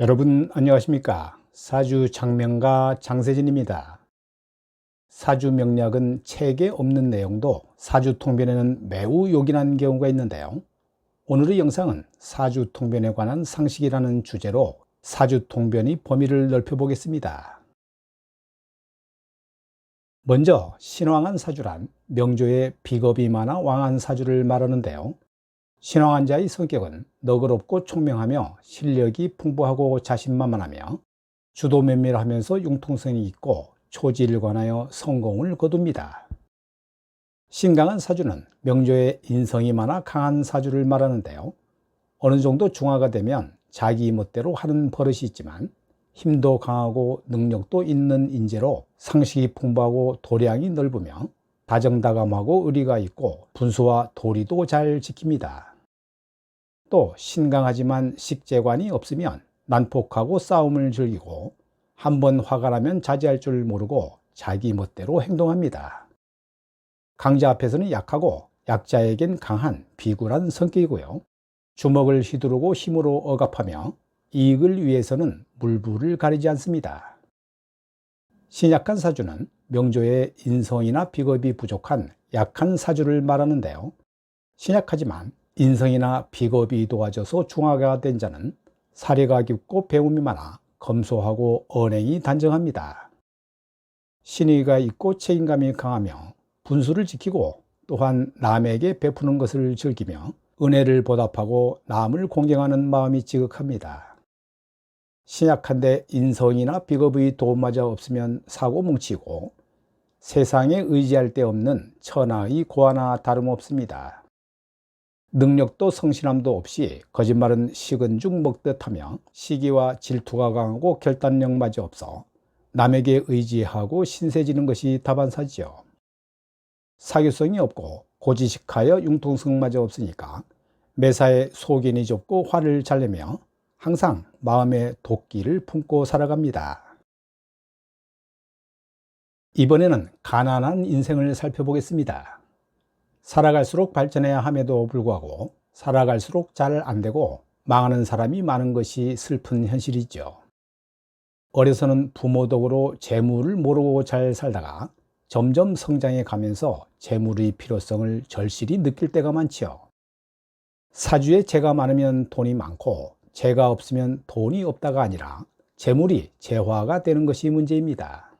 여러분 안녕하십니까? 사주 장명가 장세진입니다. 사주 명략은 책에 없는 내용도 사주 통변에는 매우 요긴한 경우가 있는데요. 오늘의 영상은 사주 통변에 관한 상식이라는 주제로 사주 통변의 범위를 넓혀 보겠습니다. 먼저 신왕한 사주란 명조의 비겁이 많아 왕한 사주를 말하는데요 신왕한 자의 성격은 너그럽고 총명하며 실력이 풍부하고 자신만만하며 주도 면밀하면서 융통성이 있고 초지를 관하여 성공을 거둡니다. 신강한 사주는 명조의 인성이 많아 강한 사주를 말하는데요. 어느 정도 중화가 되면 자기 멋대로 하는 버릇이 있지만 힘도 강하고 능력도 있는 인재로 상식이 풍부하고 도량이 넓으며 다정다감하고 의리가 있고 분수와 도리도 잘 지킵니다. 또 신강하지만 식재관이 없으면 난폭하고 싸움을 즐기고 한 번 화가 나면 자제할 줄 모르고 자기 멋대로 행동합니다. 강자 앞에서는 약하고 약자에겐 강한 비굴한 성격이고요. 주먹을 휘두르고 힘으로 억압하며 이익을 위해서는 물불을 가리지 않습니다. 신약한 사주는 명조의 인성이나 비겁이 부족한 약한 사주를 말하는데요. 신약하지만 인성이나 비겁이 도와줘서 중화가 된 자는 사례가 깊고 배움이 많아 검소하고 언행이 단정합니다. 신의가 있고 책임감이 강하며 분수를 지키고 또한 남에게 베푸는 것을 즐기며 은혜를 보답하고 남을 공경하는 마음이 지극합니다. 신약한데 인성이나 비겁의 도움마저 없으면 사고 뭉치고 세상에 의지할 데 없는 천하의 고하나 다름없습니다. 능력도 성실함도 없이 거짓말은 식은 죽 먹듯 하며 시기와 질투가 강하고 결단력마저 없어 남에게 의지하고 신세지는 것이 다반사지요. 사교성이 없고 고지식하여 융통성마저 없으니까 매사에 속인이 좁고 화를 잘 내며 항상 마음의 도끼를 품고 살아갑니다. 이번에는 가난한 인생을 살펴보겠습니다. 살아갈수록 발전해야 함에도 불구하고 살아갈수록 잘 안 되고 망하는 사람이 많은 것이 슬픈 현실이죠. 어려서는 부모 덕으로 재물을 모르고 잘 살다가 점점 성장해 가면서 재물의 필요성을 절실히 느낄 때가 많지요. 사주에 재가 많으면 돈이 많고 재가 없으면 돈이 없다가 아니라 재물이 재화가 되는 것이 문제입니다.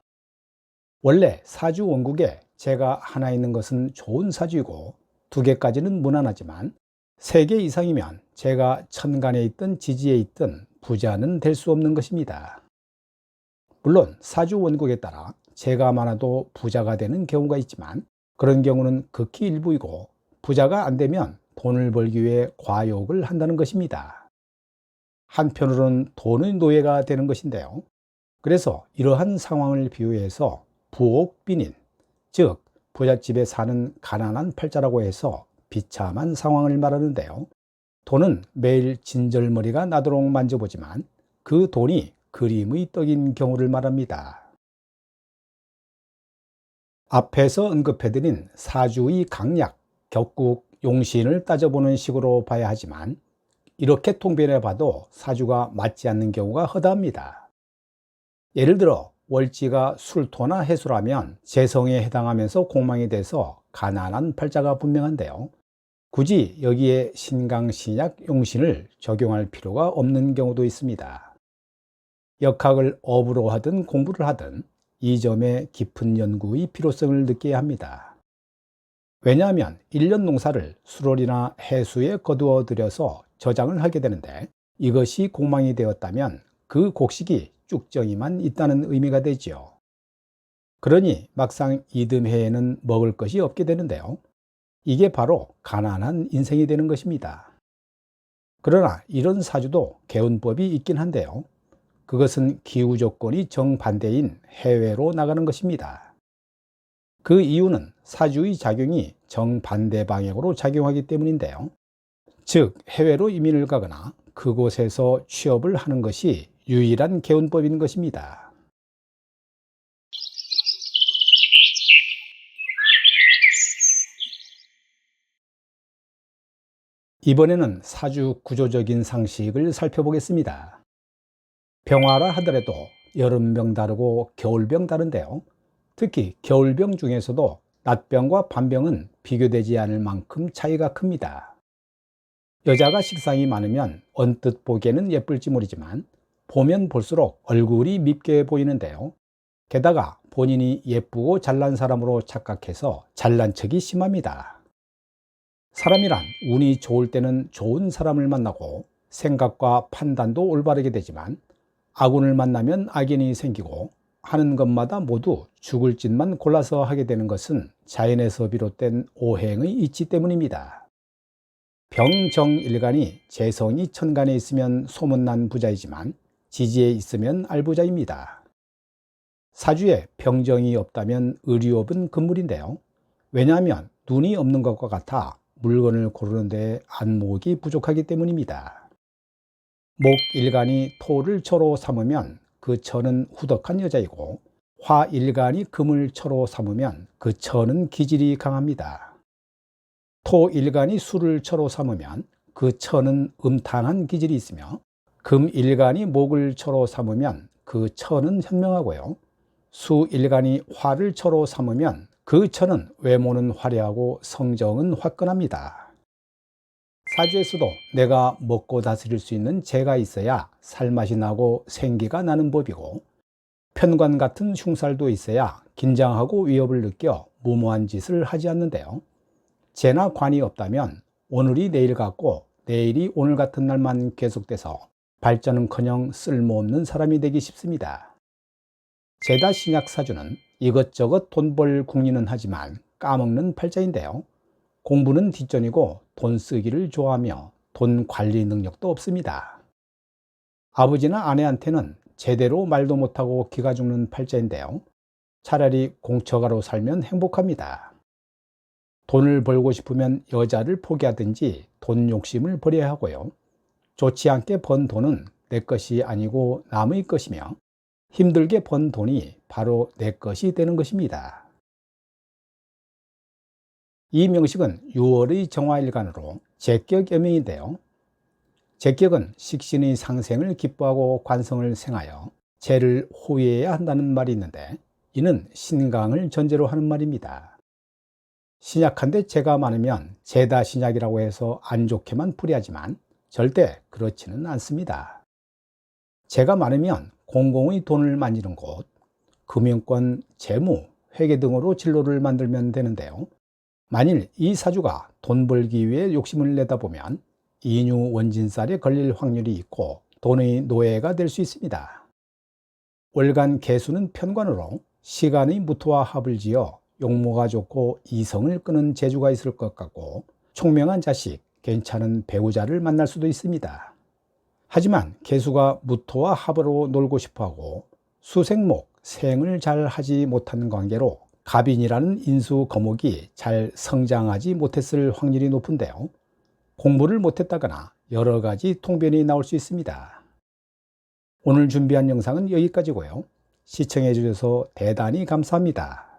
원래 사주 원국에 재가 하나 있는 것은 좋은 사주이고 두 개까지는 무난하지만 세 개 이상이면 재가 천간에 있든 지지에 있든 부자는 될 수 없는 것입니다. 물론 사주 원국에 따라 재가 많아도 부자가 되는 경우가 있지만 그런 경우는 극히 일부이고 부자가 안 되면 돈을 벌기 위해 과욕을 한다는 것입니다. 한편으로는 돈의 노예가 되는 것인데요. 그래서 이러한 상황을 비유해서 부옥빈인, 즉 부잣집에 사는 가난한 팔자라고 해서 비참한 상황을 말하는데요. 돈은 매일 진절머리가 나도록 만져보지만 그 돈이 그림의 떡인 경우를 말합니다. 앞에서 언급해드린 사주의 강약, 격국, 용신을 따져보는 식으로 봐야 하지만 이렇게 통변해 봐도 사주가 맞지 않는 경우가 허다합니다. 예를 들어 월지가 술토나 해수라면 재성에 해당하면서 공망이 돼서 가난한 팔자가 분명한데요. 굳이 여기에 신강, 신약, 용신을 적용할 필요가 없는 경우도 있습니다. 역학을 업으로 하든 공부를 하든 이 점에 깊은 연구의 필요성을 느껴야 합니다. 왜냐하면 1년 농사를 수월이나 해수에 거두어 들여서 저장을 하게 되는데 이것이 공망이 되었다면 그 곡식이 쭉정이만 있다는 의미가 되지요. 그러니 막상 이듬해에는 먹을 것이 없게 되는데요. 이게 바로 가난한 인생이 되는 것입니다. 그러나 이런 사주도 개운법이 있긴 한데요. 그것은 기후 조건이 정반대인 해외로 나가는 것입니다. 그 이유는 사주의 작용이 정반대 방향으로 작용하기 때문인데요. 즉, 해외로 이민을 가거나 그곳에서 취업을 하는 것이 유일한 개운법인 것입니다. 이번에는 사주 구조적인 상식을 살펴보겠습니다. 병화라 하더라도 여름병 다르고 겨울병 다른데요. 특히 겨울병 중에서도 낮병과 밤병은 비교되지 않을 만큼 차이가 큽니다. 여자가 식상이 많으면 언뜻 보기에는 예쁠지 모르지만 보면 볼수록 얼굴이 밉게 보이는데요. 게다가 본인이 예쁘고 잘난 사람으로 착각해서 잘난 척이 심합니다. 사람이란 운이 좋을 때는 좋은 사람을 만나고 생각과 판단도 올바르게 되지만 악운을 만나면 악인이 생기고 하는 것마다 모두 죽을 짓만 골라서 하게 되는 것은 자연에서 비롯된 오행의 이치 때문입니다. 병정일간이 재성이 천간에 있으면 소문난 부자이지만 지지에 있으면 알부자입니다. 사주에 병정이 없다면 의리업은 금물인데요. 왜냐하면 눈이 없는 것과 같아 물건을 고르는데 안목이 부족하기 때문입니다. 목 일간이 토를 처로 삼으면 그 처는 후덕한 여자이고 화 일간이 금을 처로 삼으면 그 처는 기질이 강합니다. 토 일간이 수를 처로 삼으면 그 처는 음탕한 기질이 있으며 금일간이 목을 처로 삼으면 그 처는 현명하고요. 수일간이 화를 처로 삼으면 그 처는 외모는 화려하고 성정은 화끈합니다. 사주에서도 내가 먹고 다스릴 수 있는 재가 있어야 살맛이 나고 생기가 나는 법이고 편관 같은 흉살도 있어야 긴장하고 위협을 느껴 무모한 짓을 하지 않는데요. 재나 관이 없다면 오늘이 내일 같고 내일이 오늘 같은 날만 계속돼서 발전은커녕 쓸모없는 사람이 되기 쉽습니다. 제다 신약 사주는 이것저것 돈 벌 궁리는 하지만 까먹는 팔자인데요. 공부는 뒷전이고 돈 쓰기를 좋아하며 돈 관리 능력도 없습니다. 아버지나 아내한테는 제대로 말도 못하고 기가 죽는 팔자인데요. 차라리 공처가로 살면 행복합니다. 돈을 벌고 싶으면 여자를 포기하든지 돈 욕심을 버려야 하고요. 좋지 않게 번 돈은 내 것이 아니고 남의 것이며 힘들게 번 돈이 바로 내 것이 되는 것입니다. 이 명식은 6월의 정화일간으로 제격 여명인데요. 제격은 식신의 상생을 기뻐하고 관성을 생하여 재를 호위해야 한다는 말이 있는데 이는 신강을 전제로 하는 말입니다. 신약한데 재가 많으면 재다 신약이라고 해서 안 좋게만 풀이하지만 절대 그렇지는 않습니다. 재가 많으면 공공의 돈을 만지는 곳, 금융권, 재무, 회계 등으로 진로를 만들면 되는데요. 만일 이 사주가 돈 벌기 위해 욕심을 내다 보면 인유 원진살에 걸릴 확률이 있고 돈의 노예가 될 수 있습니다. 월간 개수는 편관으로 시간의 무토와 합을 지어 용모가 좋고 이성을 끄는 재주가 있을 것 같고 총명한 자식, 괜찮은 배우자를 만날 수도 있습니다. 하지만 개수가 무토와 합으로 놀고 싶어 하고 수생목, 생을 잘 하지 못하는 관계로 갑인이라는 인수 거목이 잘 성장하지 못했을 확률이 높은데요. 공부를 못했다거나 여러 가지 통변이 나올 수 있습니다. 오늘 준비한 영상은 여기까지고요. 시청해 주셔서 대단히 감사합니다.